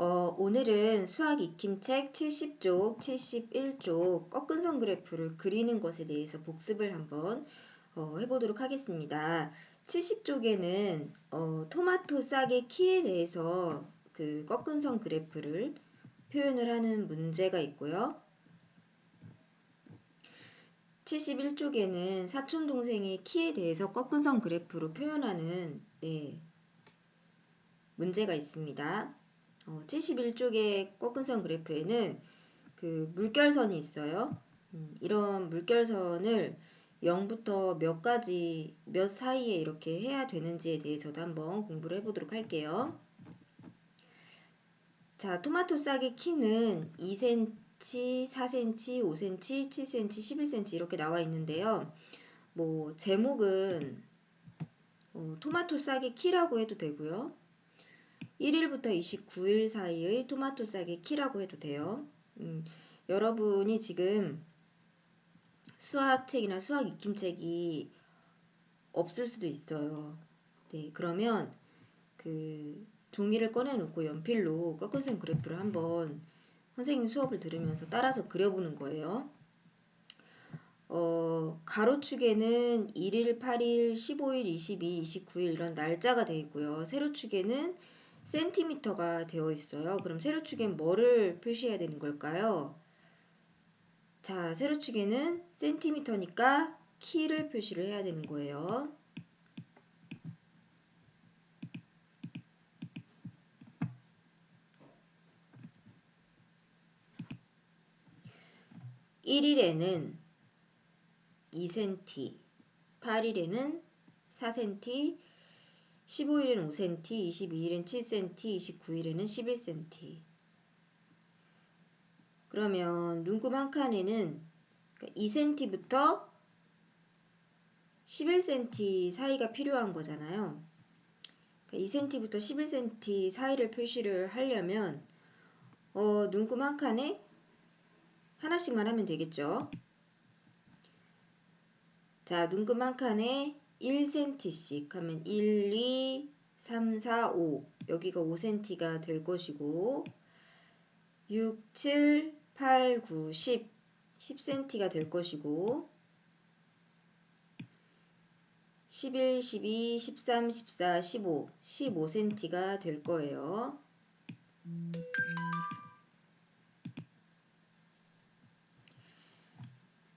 어, 오늘은 수학 익힘책 70쪽, 71쪽 꺾은 선 그래프를 그리는 것에 대해서 복습을 한번 어, 해보도록 하겠습니다. 70쪽에는 어, 토마토 싹의 키에 대해서 그 꺾은 선 그래프를 표현을 하는 문제가 있고요. 71쪽에는 사촌 동생의 키에 대해서 꺾은 선 그래프로 표현하는 네, 문제가 있습니다. 어, 71쪽의 꺾은선 그래프에는 그 물결선이 있어요. 음, 이런 물결선을 0부터 몇 가지, 몇 사이에 이렇게 해야 되는지에 대해서도 한번 공부를 해보도록 할게요. 자, 토마토 싹의 키는 2cm, 4cm, 5cm, 7cm, 11cm 이렇게 나와 있는데요. 뭐 제목은 어, 토마토 싹의 키라고 해도 되고요. 1일부터 29일 사이의 토마토 싹의 키라고 해도 돼요. 음, 여러분이 지금 수학책이나 수학 익힘책이 없을 수도 있어요. 네, 그러면 그 종이를 꺼내놓고 연필로 꺾은선 그래프를 한번 선생님 수업을 들으면서 따라서 그려보는 거예요. 어, 가로축에는 1일, 8일, 15일, 22, 29일 이런 날짜가 되어 있고요. 세로축에는 센티미터가 되어 있어요. 그럼 세로축엔 뭐를 표시해야 되는 걸까요? 자, 세로축에는 센티미터니까 키를 표시를 해야 되는 거예요. (1일에는) 2cm, 8일에는 4cm, 15일엔 5cm, 22일엔 7cm, 29일에는 11cm. 그러면 눈금 한 칸에는 2cm부터 그러니까 11cm 사이가 필요한 거잖아요. 2cm부터 그러니까 11cm 사이를 표시를 하려면 어, 눈금 한 칸에 하나씩만 하면 되겠죠. 자, 눈금 한 칸에 1cm씩 하면 1, 2, 3, 4, 5 여기가 5cm가 될 것이고 6, 7, 8, 9, 10 10cm가 될 것이고 11, 12, 13, 14, 15 15cm가 될 거예요.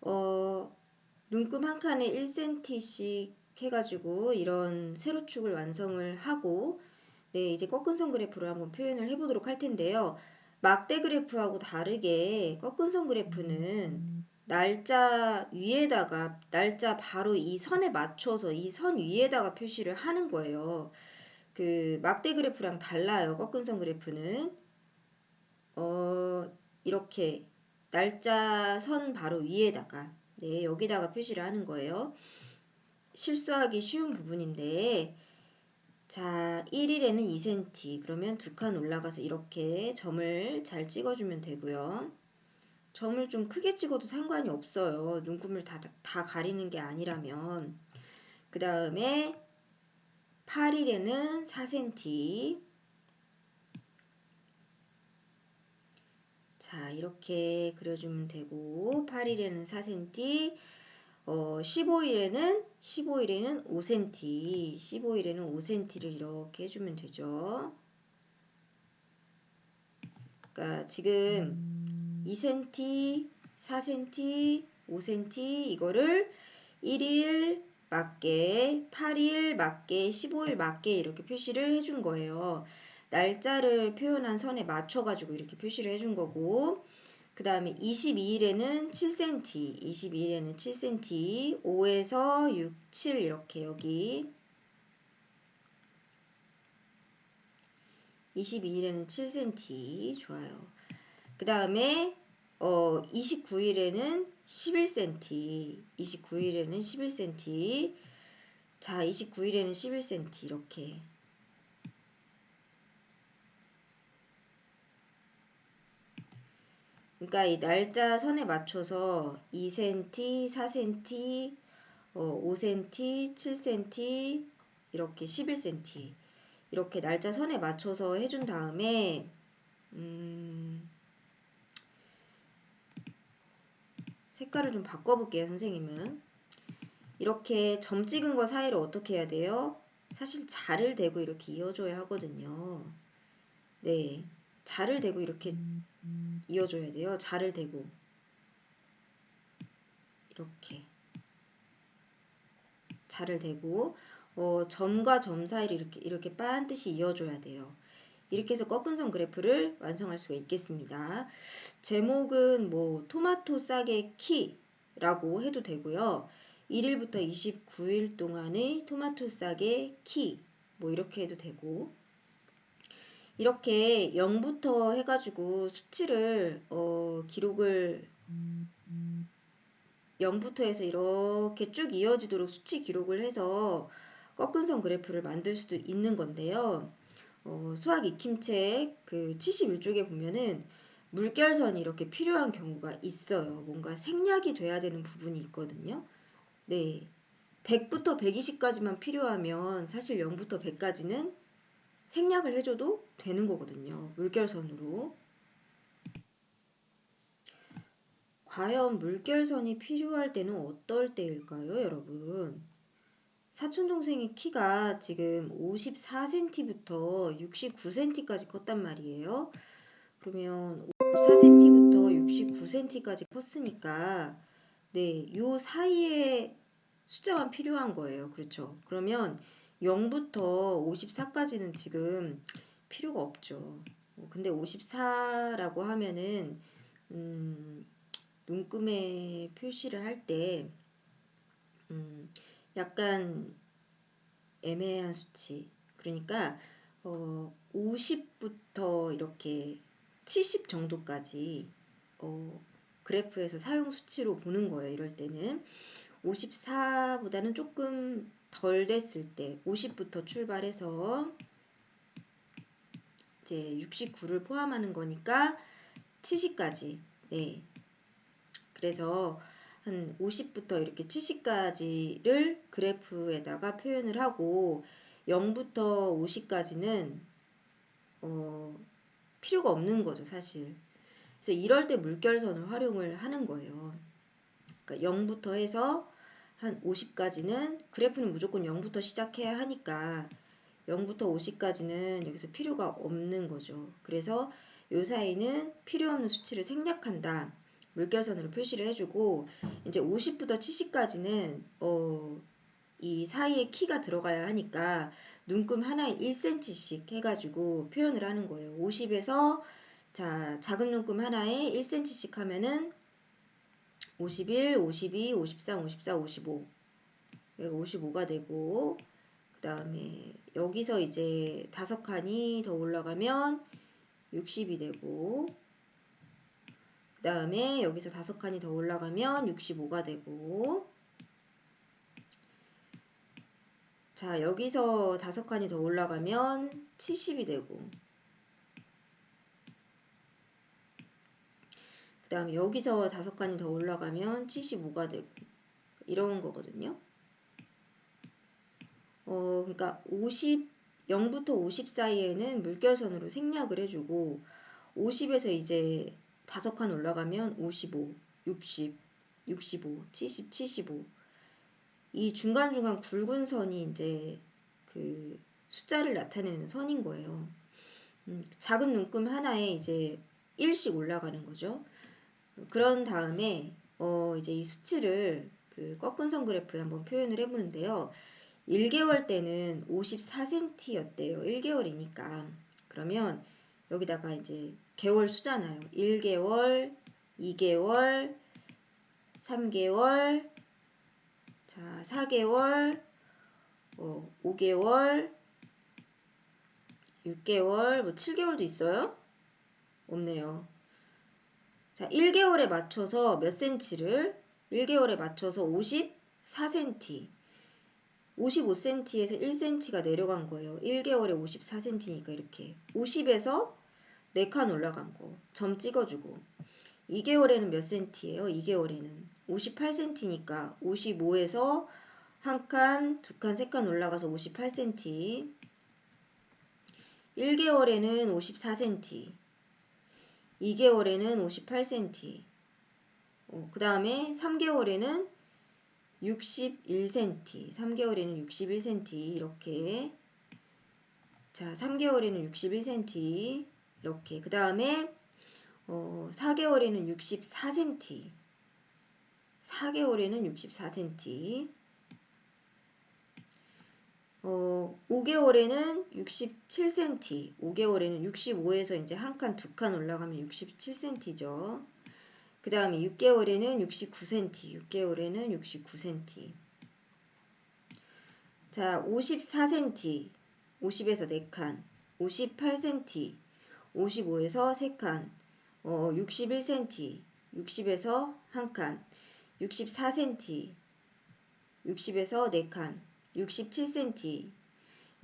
어, 눈금 한 칸에 1cm씩 해가지고 이런 세로축을 완성을 하고 네 이제 꺾은 선 그래프로 한번 표현을 해보도록 할 텐데요. 막대 그래프하고 다르게 꺾은 선 그래프는 날짜 위에다가 날짜 바로 이 선에 맞춰서 이 선 위에다가 표시를 하는 거예요. 그 막대 그래프랑 달라요. 꺾은 선 그래프는 어 이렇게 날짜 선 바로 위에다가 네 여기다가 표시를 하는 거예요. 실수하기 쉬운 부분인데 자 1일에는 2cm 그러면 두 칸 올라가서 이렇게 점을 잘 찍어주면 되고요. 점을 좀 크게 찍어도 상관이 없어요. 눈금을 다, 다 가리는 게 아니라면 그 다음에 8일에는 4cm 자 이렇게 그려주면 되고 8일에는 4cm 어, 15일에는 15일에는 5cm, 15일에는 5cm를 이렇게 해주면 되죠. 그러니까 지금 2cm, 4cm, 5cm 이거를 1일 맞게, 8일 맞게, 15일 맞게 이렇게 표시를 해준 거예요. 날짜를 표현한 선에 맞춰가지고 이렇게 표시를 해준 거고 그 다음에 22일에는 7cm, 22일에는 7cm, 5에서 6, 7 이렇게 여기. 22일에는 7cm 좋아요. 그 다음에 어 29일에는 11cm, 29일에는 11cm, 자 29일에는 11cm 이렇게 그러니까 이 날짜 선에 맞춰서 2cm, 4cm, 어, 5cm, 7cm, 이렇게 11cm 이렇게 날짜 선에 맞춰서 해준 다음에 음, 색깔을 좀 바꿔볼게요, 선생님은. 이렇게 점 찍은 거 사이를 어떻게 해야 돼요? 사실 자를 대고 이렇게 이어줘야 하거든요. 네. 자를 대고 이렇게 이어줘야 돼요. 자를 대고. 이렇게. 자를 대고, 어, 점과 점 사이를 이렇게, 이렇게 반드시 이어줘야 돼요. 이렇게 해서 꺾은 선 그래프를 완성할 수가 있겠습니다. 제목은 뭐 토마토 싸게 키라고 해도 되고요. 1일부터 29일 동안의 토마토 싸게 키뭐 이렇게 해도 되고 이렇게 0부터 해가지고 수치를 어, 기록을 0부터 해서 이렇게 쭉 이어지도록 수치 기록을 해서 꺾은 선 그래프를 만들 수도 있는 건데요. 어, 수학 익힘책 그 71쪽에 보면은 물결선이 이렇게 필요한 경우가 있어요. 뭔가 생략이 돼야 되는 부분이 있거든요. 네. 100부터 120까지만 필요하면 사실 0부터 100까지는 생략을 해줘도 되는 거거든요. 물결선으로. 과연 물결선이 필요할 때는 어떨 때일까요, 여러분? 사촌 동생의 키가 지금 54cm부터 69cm까지 컸단 말이에요. 그러면 54cm부터 69cm까지 컸으니까 네, 요 사이에 숫자만 필요한 거예요. 그렇죠? 그러면 0부터 54까지는 지금 필요가 없죠. 어, 근데 54라고 하면은 음, 눈금에 표시를 할때 음, 약간 애매한 수치. 그러니까 어, 50부터 이렇게 70 정도까지 어, 그래프에서 사용 수치로 보는 거예요. 이럴 때는 54보다는 조금 덜 됐을 때 50부터 출발해서 이제 69를 포함하는 거니까 70까지. 네. 그래서 한 50부터 이렇게 70까지를 그래프에다가 표현을 하고 0부터 50까지는 어, 필요가 없는 거죠, 사실. 그래서 이럴 때 물결선을 활용을 하는 거예요. 그러니까 0부터 해서 한 50까지는 그래프는 무조건 0부터 시작해야 하니까 0부터 50까지는 여기서 필요가 없는 거죠. 그래서 요 사이는 필요 없는 수치를 생략한다. 물결선으로 표시를 해주고 이제 50부터 70까지는 어, 이 사이에 키가 들어가야 하니까 눈금 하나에 1cm씩 해가지고 표현을 하는 거예요. 50에서 자 작은 눈금 하나에 1cm씩 하면은 51, 52, 53, 54, 55. 여기 55가 되고 그 다음에 여기서 이제 다섯 칸이 더 올라가면 60이 되고 그 다음에 여기서 다섯 칸이 더 올라가면 65가 되고 자 여기서 다섯 칸이 더 올라가면 70이 되고 그 다음에 여기서 다섯 칸이 더 올라가면 75가 되고 이런 거거든요. 어, 그러니까 50, 0부터 50 사이에는 물결선으로 생략을 해주고 50에서 이제 다섯 칸 올라가면 55, 60, 65, 70, 75. 이 중간중간 굵은 선이 이제 그 숫자를 나타내는 선인 거예요. 음, 작은 눈금 하나에 이제 1씩 올라가는 거죠. 그런 다음에 어 이제 이 수치를 그 꺾은 선 그래프에 한번 표현을 해보는데요. 1개월 때는 54cm였대요. 1개월이니까. 그러면 여기다가 이제 개월 수잖아요. 1개월, 2개월, 3개월, 자, 4개월, 어, 5개월, 6개월, 뭐 7개월도 있어요? 없네요. 자, 1개월에 맞춰서 몇 센치를? 1개월에 맞춰서 54cm 55cm에서 1cm가 내려간 거예요. 1개월에 54cm니까 이렇게. 50에서 4칸 올라간 거. 점 찍어주고. 2개월에는 몇 cm예요? 2개월에는. 58cm니까 55에서 한 칸, 두 칸, 세 칸 올라가서 58cm 1개월에는 54cm 2개월에는 58cm. 어, 그 다음에 3개월에는 61cm. 3개월에는 61cm. 이렇게. 자, 3개월에는 61cm. 이렇게. 그 다음에 어, 4개월에는 64cm. 4개월에는 64cm. 어, 5개월에는 67cm, 5개월에는 65에서 이제 한 칸, 두 칸 올라가면 67cm죠. 그 다음에 6개월에는 69cm, 6개월에는 69cm. 자, 54cm, 50에서 4칸, 58cm, 55에서 3칸, 어, 61cm, 60에서 1칸, 64cm, 60에서 4칸, 67cm,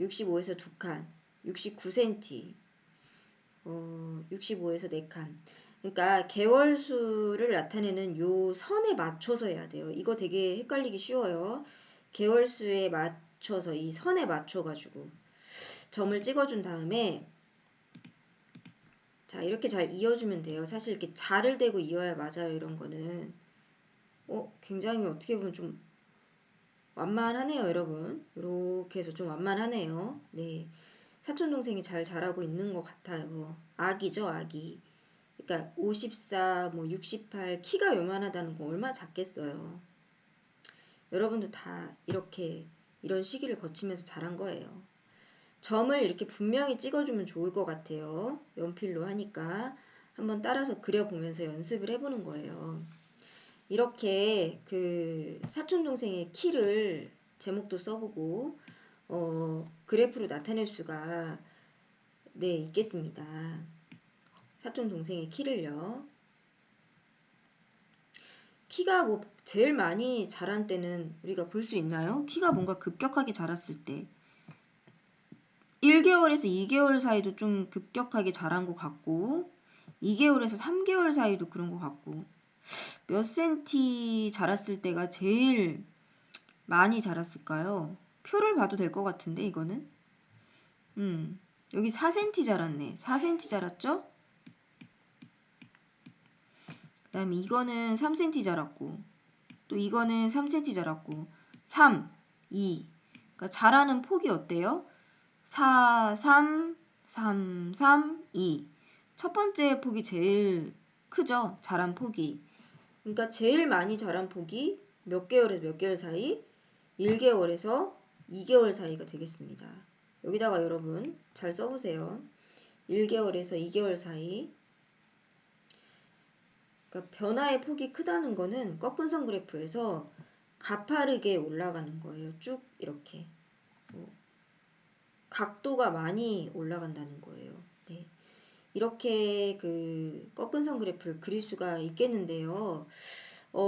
65에서 2칸, 69cm, 어, 65에서 4칸. 그러니까 개월수를 나타내는 요 선에 맞춰서 해야 돼요. 이거 되게 헷갈리기 쉬워요. 개월수에 맞춰서 이 선에 맞춰가지고 점을 찍어준 다음에 자 이렇게 잘 이어주면 돼요. 사실 이렇게 자를 대고 이어야 맞아요. 이런 거는 어 굉장히 어떻게 보면 좀 완만하네요, 여러분. 이렇게 해서 좀 완만하네요. 네. 사촌 동생이 잘 자라고 있는 것 같아요. 아기죠, 아기. 그러니까 54, 뭐 68, 키가 요만하다는 거 얼마나 작겠어요. 여러분도 다 이렇게 이런 시기를 거치면서 자란 거예요. 점을 이렇게 분명히 찍어주면 좋을 것 같아요. 연필로 하니까 한번 따라서 그려보면서 연습을 해보는 거예요. 이렇게 그 사촌 동생의 키를 제목도 써보고 어, 그래프로 나타낼 수가 네 있겠습니다. 사촌 동생의 키를요. 키가 뭐 제일 많이 자란 때는 우리가 볼 수 있나요? 키가 뭔가 급격하게 자랐을 때 1개월에서 2개월 사이도 좀 급격하게 자란 것 같고 2개월에서 3개월 사이도 그런 것 같고 몇 센티 자랐을 때가 제일 많이 자랐을까요? 표를 봐도 될 것 같은데 이거는 음 여기 4cm 자랐네 4cm 자랐죠? 그 다음에 이거는 3cm 자랐고 또 이거는 3cm 자랐고 3, 2 그러니까 자라는 폭이 어때요? 4, 3, 3, 3, 2. 첫 번째 폭이 제일 크죠? 자란 폭이. 그러니까 제일 많이 자란 폭이 몇 개월에서 몇 개월 사이? 1개월에서 2개월 사이가 되겠습니다. 여기다가 여러분 잘 써보세요. 1개월에서 2개월 사이. 그러니까 변화의 폭이 크다는 거는 꺾은선 그래프에서 가파르게 올라가는 거예요. 쭉 이렇게. 뭐 각도가 많이 올라간다는 거예요. 네. 이렇게 그 꺾은 선 그래프를 그릴 수가 있겠는데요. 어,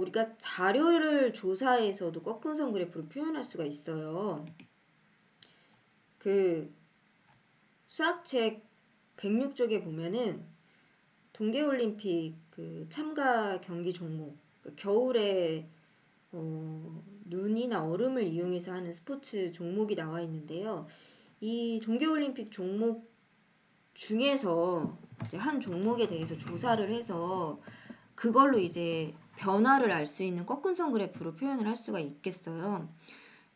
우리가 자료를 조사해서도 꺾은 선 그래프로 표현할 수가 있어요. 그 수학책 106쪽에 보면은 동계올림픽 그 참가 경기 종목 그 겨울에 어, 눈이나 얼음을 이용해서 하는 스포츠 종목이 나와 있는데요. 이 동계올림픽 종목 중에서 이제 한 종목에 대해서 조사를 해서 그걸로 이제 변화를 알 수 있는 꺾은선 그래프로 표현을 할 수가 있겠어요.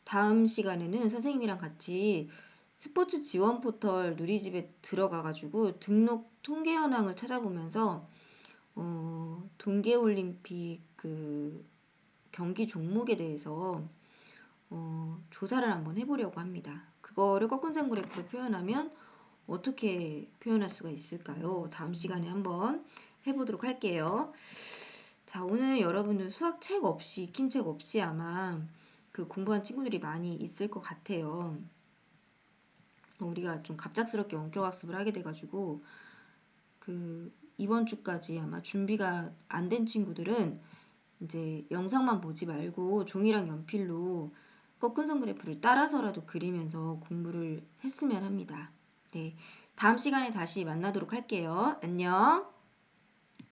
다음 시간에는 선생님이랑 같이 스포츠 지원 포털 누리집에 들어가가지고 등록 통계 현황을 찾아보면서 어, 동계올림픽 그 경기 종목에 대해서 어, 조사를 한번 해보려고 합니다. 그거를 꺾은 선 그래프로 표현하면 어떻게 표현할 수가 있을까요? 다음 시간에 한번 해보도록 할게요. 자, 오늘 여러분들 수학 책 없이, 익힘책 없이 아마 그 공부한 친구들이 많이 있을 것 같아요. 우리가 좀 갑작스럽게 원격 학습을 하게 돼가지고 그 이번 주까지 아마 준비가 안 된 친구들은 이제 영상만 보지 말고 종이랑 연필로 꺾은 선 그래프를 따라서라도 그리면서 공부를 했으면 합니다. 네. 다음 시간에 다시 만나도록 할게요. 안녕.